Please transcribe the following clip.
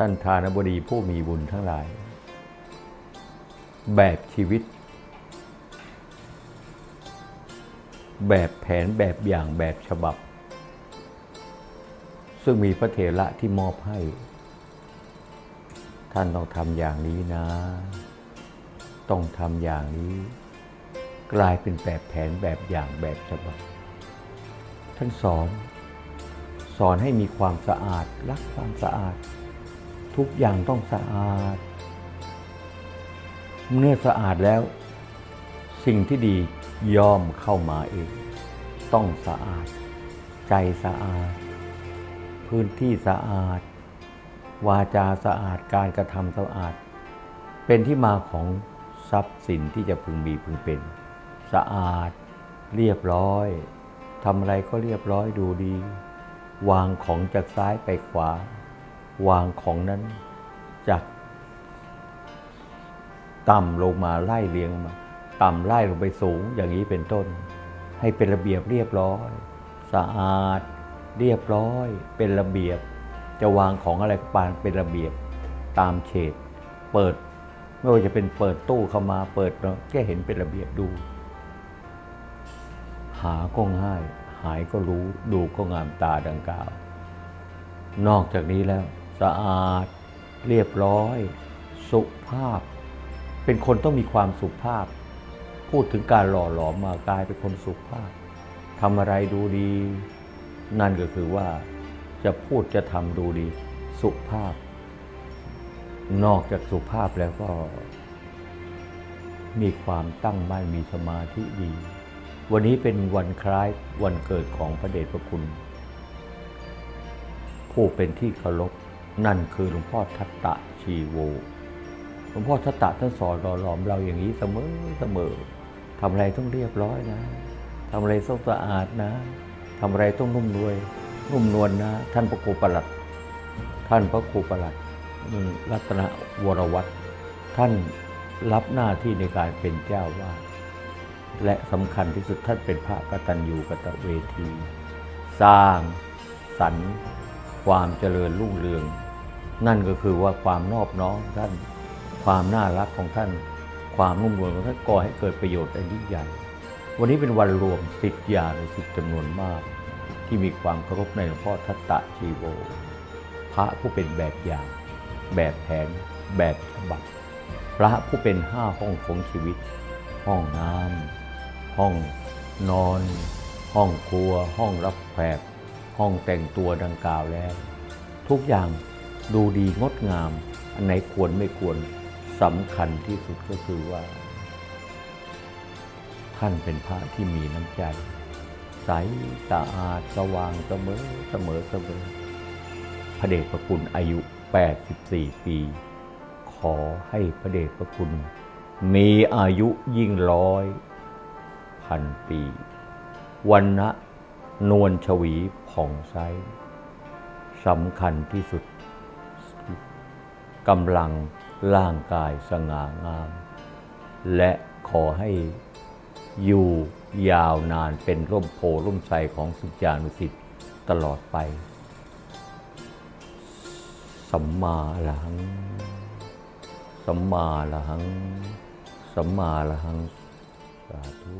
ท่านทานบดีผู้มีบุญทั้งหลาย แบบชีวิต แบบแผนแบบอย่างแบบฉบับ ซึ่งมีพระเถระที่มอบให้ ท่านต้องทำอย่างนี้นะ ต้องทำอย่างนี้ กลายเป็นแบบแผนแบบอย่างแบบฉบับ ท่านสอน สอนให้มีความสะอาด รักความสะอาด ทุกอย่างต้องสะอาด เมื่อสะอาดแล้ว สิ่งที่ดีย่อมเข้ามาเอง ต้องสะอาด ใจสะอาด พื้นที่สะอาด วาจาสะอาดการกระทำสะอาด เป็นที่มาของทรัพย์สินที่จะพึงมีพึงเป็น สะอาด เรียบร้อยทำอะไรก็เรียบร้อยดูดี วางของจากซ้ายไปขวา วางของนั้นจากต่ำลงมาไล่เรียงมา ต่ำไล่ลงไปสูงอย่างนี้เป็นต้น ให้เป็นระเบียบเรียบร้อย สะอาด เรียบร้อย เป็นระเบียบ จะวางของอะไรก็ปานเป็นระเบียบตามเฉดเปิด ไม่ว่าจะเป็นเปิดตู้เข้ามาเปิดเนาะแค่เห็นเป็นระเบียบดู หาก็ง่าย หายก็รู้ดูก็งามตาดังกล่าว นอกจากนี้แล้ว สะอาด เรียบร้อย สุภาพ เป็นคนต้องมีความสุภาพ พูดถึงการหล่อหลอมมากลายเป็นคนสุภาพทำอะไรดูดี นั่นก็คือว่าจะพูดจะทำดูดี สุภาพ นอกจากสุภาพแล้วก็ มีความตั้งมั่นมีสมาธิดี วันนี้เป็นวันคล้ายวันเกิดของพระเดชพระคุณ ผู้เป็นที่เคารพ นั่นคือหลวงพ่อทัตตะชีโวหลวงพ่อทัตตะท่านสอนหล่อหลอมเราอย่างนี้เสมอเสมอทำอะไรต้องเรียบร้อยนะทำอะไรต้องสะอาดนะทำอะไรต้องนุ่มนวลนุ่มนวลนะ ท่านพระครูประหลัด ท่านพระครูประหลัดรัตนวรวัตรท่านรับหน้าที่ในการเป็นเจ้าวาดและสำคัญที่สุดท่านเป็นพระกตัญญูกตเวที สร้างสรรค์ความเจริญรุ่งเรือง นั่นก็คือว่าความนอบน้อมท่าน ความน่ารักของท่าน ความนุ่มนวลของท่านก่อให้เกิดประโยชน์อันยิ่งใหญ่ วันนี้เป็นวันรวมสิทธิญาณสิทธิจำนวนมาก ที่มีความเคารพในหลวงพ่อทัตตะชีโว พระผู้เป็นแบบอย่าง แบบแผน แบบฉบับ พระผู้เป็นห้าห้องของชีวิต ห้องน้ำห้องนอน ห้องครัว ห้องรับแขกห้องแต่งตัวดังกล่าวแล้ว ทุกอย่าง ดูดีงดงาม อันไหนควรไม่ควรสำคัญที่สุดก็คือว่า ท่านเป็นพระที่มีน้ำใจ ใสสะอาดสว่างเสมอเสมอเสมอพระเดชพระคุณอายุ 84 ปี ขอให้พระเดชพระคุณ มีอายุยิ่งร้อยพันปีวันนะนวลชวีผ่องใสสำคัญที่สุด กำลังร่างกายสง่างาม และขอให้อยู่ยาวนานเป็นร่มโพร่มไทรของสุจานุสิทธิ์ตลอดไป สัมมาอรหัง สัมมาอรหัง สัมมาอรหัง สาธุ